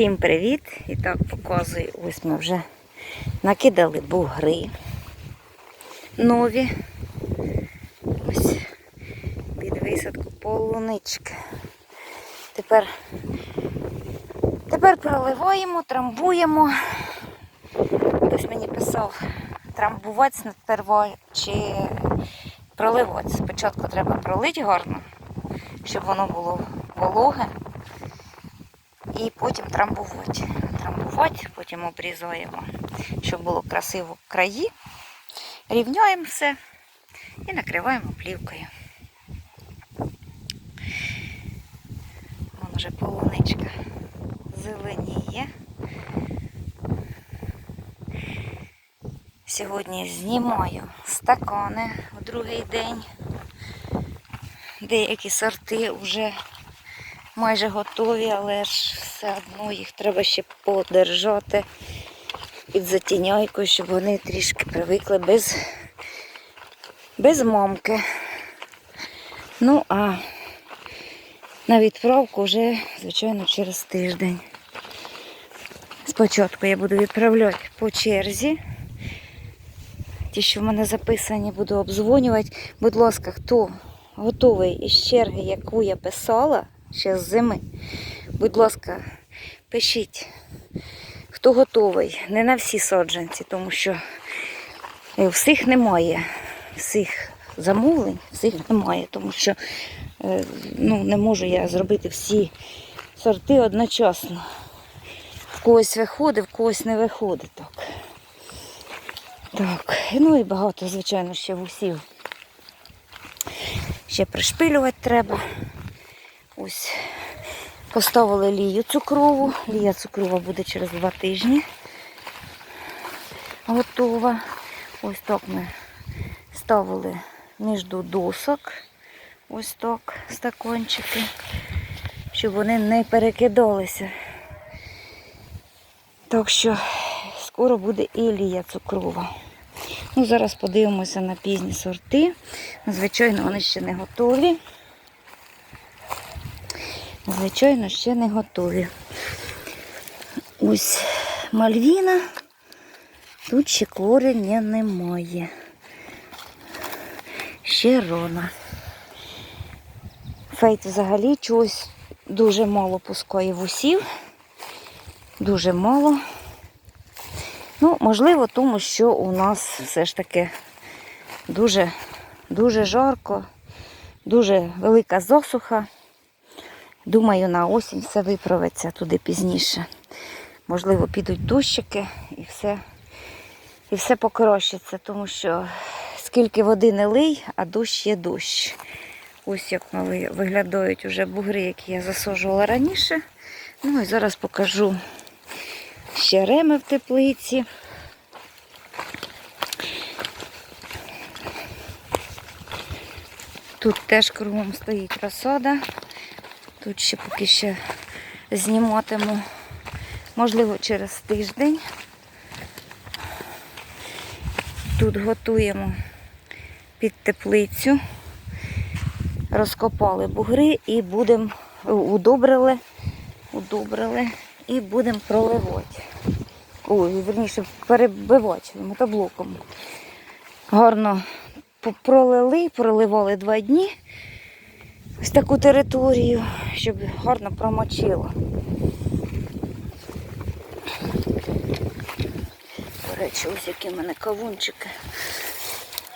Всім привіт! І так показую, ось ми вже накидали бугри нові. Ось під висадку полунички. Тепер, тепер проливаємо, трамбуємо. Хтось мені писав, трамбувати сперва чи проливати. Спочатку треба пролити гарно, щоб воно було вологе. І потім трамбувати. Трамбувати, потім обрізаємо, щоб було красиво краї. Рівняємо все і накриваємо плівкою. Вон вже полуничка зеленіє. Сьогодні знімаю стакани у другий день. Деякі сорти вже майже готові, але ж все одно їх треба ще подержати під затіняйкою, щоб вони трішки привикли без, без мамки. Ну, а на відправку вже, звичайно, через тиждень. Спочатку я буду відправляти по черзі. Ті, що в мене записані, буду обдзвонювати. Будь ласка, хто готовий із черги, яку я писала, ще з зими. Будь ласка, пишіть, хто готовий. Не на всі саджанці, тому що е, всіх немає. Всіх замовлень, всіх немає, тому що е, ну, не можу я зробити всі сорти одночасно. В когось виходить, в когось не виходить так. Так, ну і багато, звичайно, ще вусів. Ще пришпилювати треба. Ось поставили лію цукрову. Лія цукрова буде через два тижні. Готова. Ось так ми ставили між досок. Ось так стакончики, щоб вони не перекидалися. Так що скоро буде і лія цукрова. Ну, Зараз подивимося на пізні сорти. Звичайно, вони ще не готові. Звичайно, ще не готові. Ось мальвіна. Тут ще кореня немає. Ще рона. Фейт взагалі чогось дуже мало пускає вусів. Дуже мало. Ну, можливо, тому що у нас все ж таки дуже, дуже жарко, дуже велика засуха. Думаю, на осінь все виправиться туди пізніше. Можливо, підуть дощики і все, і все покращиться, тому що скільки води не лий, а дощ є дощ. Ось як виглядають вже бугри, які я засаджувала раніше. Ну і зараз покажу ще реми в теплиці. Тут теж кругом стоїть розсада. Тут ще поки ще зніматиму, можливо, через тиждень. Тут готуємо під теплицю, розкопали бугри і будемо удобрили, удобрили і будемо проливати. Ой, верніше, перебивати мотоблоком. Гарно пролили, проливали два дні ось таку територію, щоб гарно промочило. До речі, ось які в мене кавунчики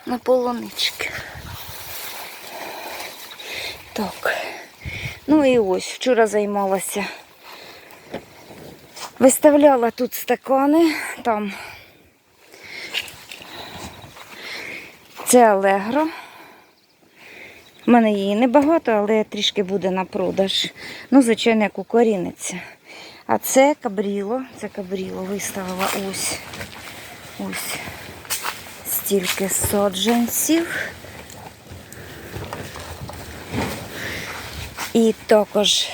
на полонички. Так. Ну і ось, вчора займалася. Виставляла тут стакани, там це Алегро. У мене її небагато, але трішки буде на продаж. Ну, звичайно, як укоріниться. А це кабріло, це кабріло виставила ось ось стільки соджанців. І також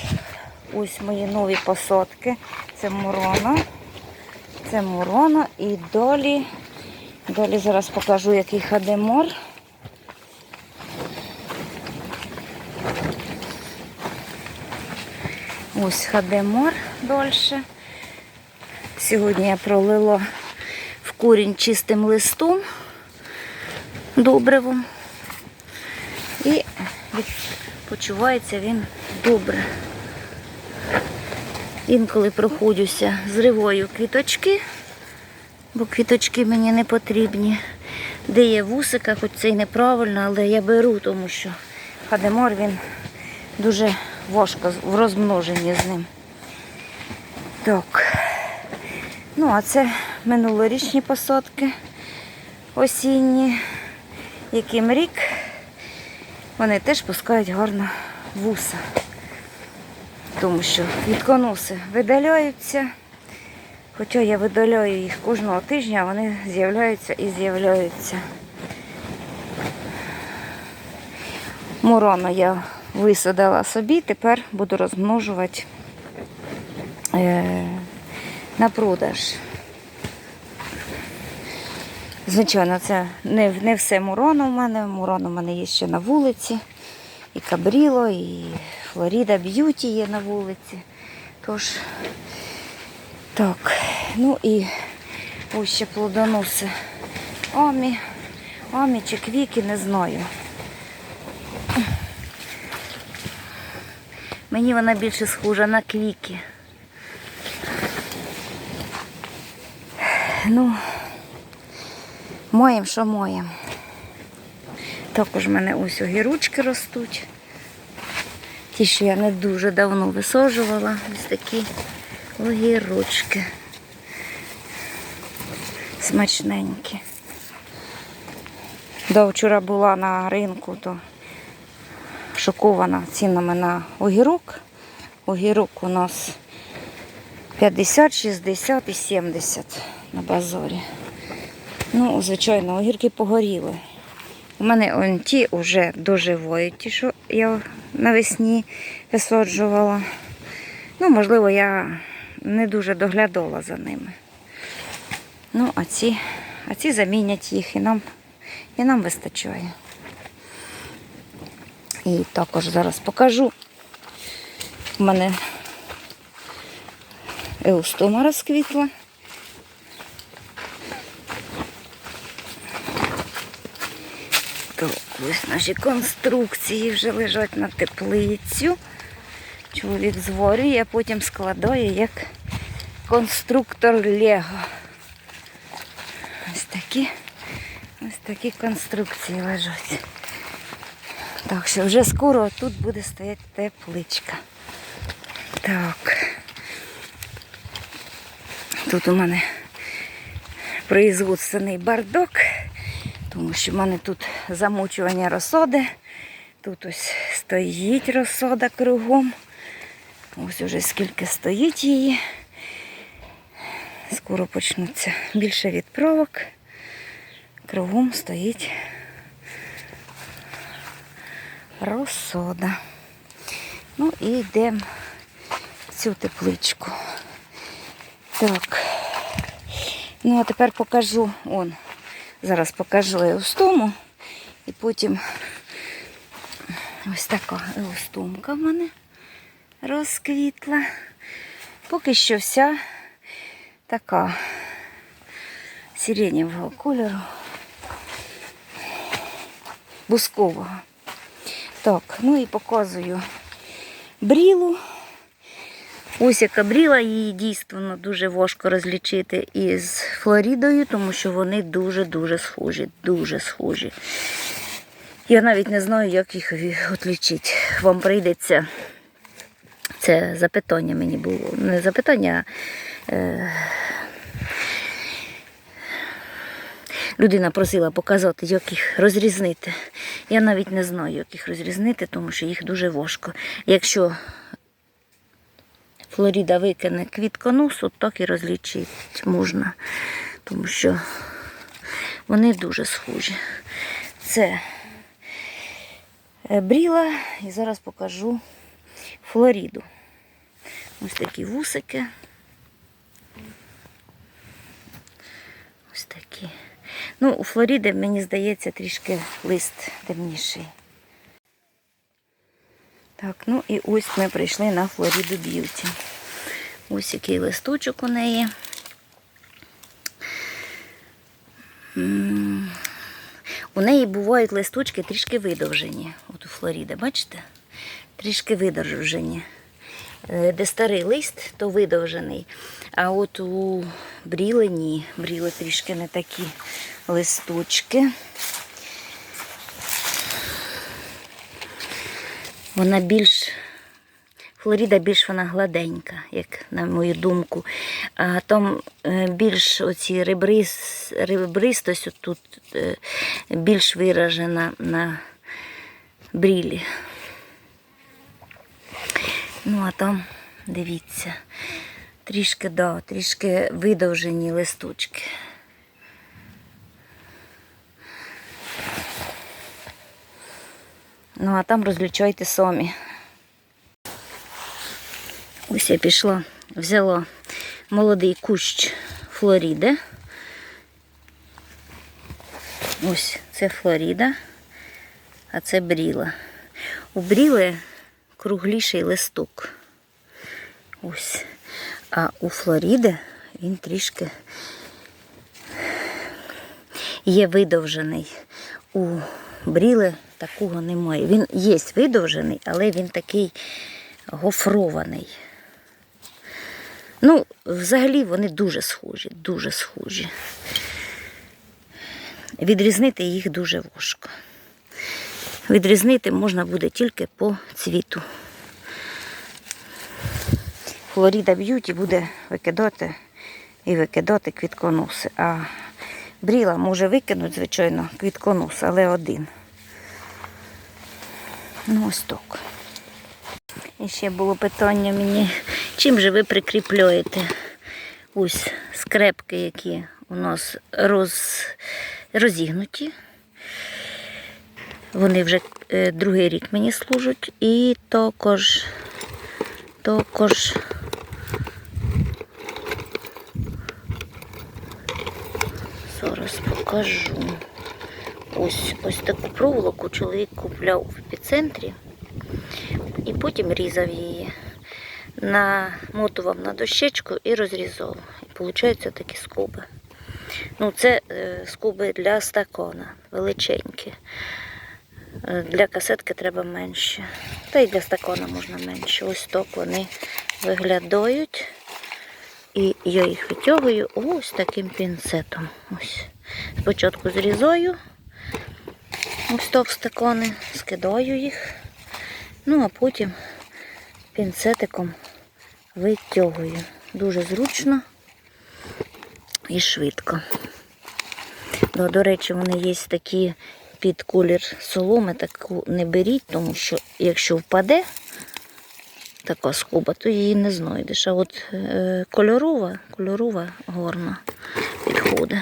ось мої нові посадки. Це мурона. Це мурона і долі. Далі зараз покажу, який хадемор. Ось хадемор дольше. Сьогодні я пролила в корінь чистим листом добривом. І почувається він добре. Інколи проходжуся, зриваю квіточки, бо квіточки мені не потрібні. Де є вусика, хоч це й неправильно, але я беру, тому що хадемор він дуже важко в розмноженні з ним. Так. Ну, а це минулорічні посадки осінні, яким рік вони теж пускають гарно вуса. Тому що квітконоси видаляються. Хоча я видаляю їх кожного тижня, вони з'являються і з'являються. Мурона я висадила собі, тепер буду розмножувати е, на продаж. Звичайно, це не, не все муроно в мене. Муроно в мене є ще на вулиці. І Кабріло, і Флоріда Б'юті є на вулиці. Тож, так, ну і ось ще плодоноси. Амі, Амі чи квіки, не знаю. Мені вона більше схожа на квіки. Ну, моєм, що моєм. Також в мене ось огірочки ростуть. Ті, що я не дуже давно висаджувала. Ось такі огірочки. Смачненькі. Да, вчора була на ринку, то шокована цінами на огірок. Огірок у нас 50, 60 і 70 на базарі. Ну, звичайно, огірки погоріли. У мене он ті вже доживають, ті, що я навесні висаджувала. Ну, можливо, я не дуже доглядала за ними. Ну, а ці, а ці замінять їх і нам, і нам вистачає. І також зараз покажу. У мене еустома розквітла. Так, ось наші конструкції вже лежать на теплицю. Чоловік зворює, а потім складає як конструктор Лего. Ось такі, ось такі конструкції лежать. Так що вже скоро тут буде стояти тепличка. Так. Тут у мене производственний бардак, тому що в мене тут замочування розсоди. Тут ось стоїть розсода кругом. Ось уже скільки стоїть її. Скоро почнуться більше відправок. Кругом стоїть розсода. Ну і йдемо в цю тепличку. Так. Ну, а тепер покажу, он, зараз покажу еустому. І потім ось така еустомка в мене розквітла. Поки що вся така сиреневого кольору, бускового. Так, ну і показую брілу. Ось яка бріла, її дійсно дуже важко розлічити із Флорідою, тому що вони дуже-дуже схожі, дуже схожі. Я навіть не знаю, як їх відлічити. Вам прийдеться. Це запитання мені було. Не запитання. а, Е... Людина просила показати, як їх розрізнити. Я навіть не знаю, як їх розрізнити, тому що їх дуже важко. Якщо Флоріда викине квітконосу, так і розлічити можна, тому що вони дуже схожі. Це е, бріла, і зараз покажу Флоріду. Ось такі вусики. Ось такі. Ну, у Флоріди, мені здається, трішки лист темніший. Так, ну і ось ми прийшли на Флоріду Б'юті. Ось який листочок у неї. У неї бувають листочки трішки видовжені. От у Флоріди, бачите? Трішки видовжені. Е, Де старий лист, то видовжений. А от у бріли ні. Бріли трішки не такі листочки. Вона більш. Флоріда більш вона гладенька, як на мою думку. А там е, більш оці ребрис, ребристость тут е, більш виражена на брілі. Ну, а там, дивіться, трішки, да, трішки видовжені листочки. Ну, а там розлючайте самі. Ось я пішла, взяла молодий кущ Флоріди. Ось це Флоріда, а це бріла. У бріли кругліший листок. Ось. А у Флоріди він трішки є видовжений. У бріли такого немає. Він є видовжений, але він такий гофрований. Ну, взагалі вони дуже схожі, дуже схожі. Відрізнити їх дуже важко. Відрізнити можна буде тільки по цвіту. Флоріда б'юті буде викидати і викидати квітконоси. А бріла може викинути, звичайно, квітконос, але один. Ну, ось так. І ще було питання мені, чим же ви прикріплюєте ось скрепки, які у нас роз, розігнуті. Вони вже е, другий рік мені служать. І також, також зараз покажу. Ось, ось таку проволоку чоловік купляв в епіцентрі і потім різав її. Намотував на дощечку і розрізав. І виходять такі скоби. Ну, це е, скоби для стакана, величенькі. Е, Для касетки треба менше. Та й для стакана можна менше. Ось так вони виглядають. І я їх витягую ось таким пінцетом. Ось. Спочатку зрізаю ось так в стакани, скидаю їх. Ну, а потім пінцетиком витягую. Дуже зручно і швидко. До речі, вони є такі під колір соломи, таку не беріть, тому що якщо впаде така скоба, то її не знайдеш. А от е, кольорова, кольорова горна підходить.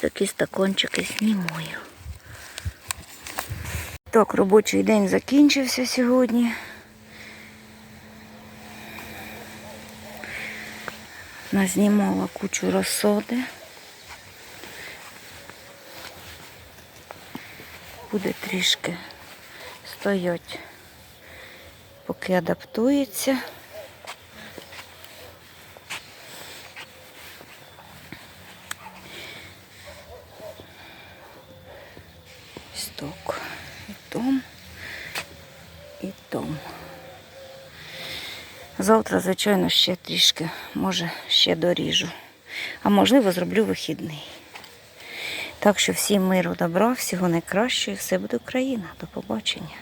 Такі стакончики знімаю. Так, робочий день закінчився сьогодні. Назнімала кучу розсоди. Буде трішки стоять, поки адаптується. Сток. І том, і том. Завтра, звичайно, ще трішки, може, ще доріжу. А можливо, зроблю вихідний. Так що всім миру, добра, всього найкращого, і все буде Україна. До побачення.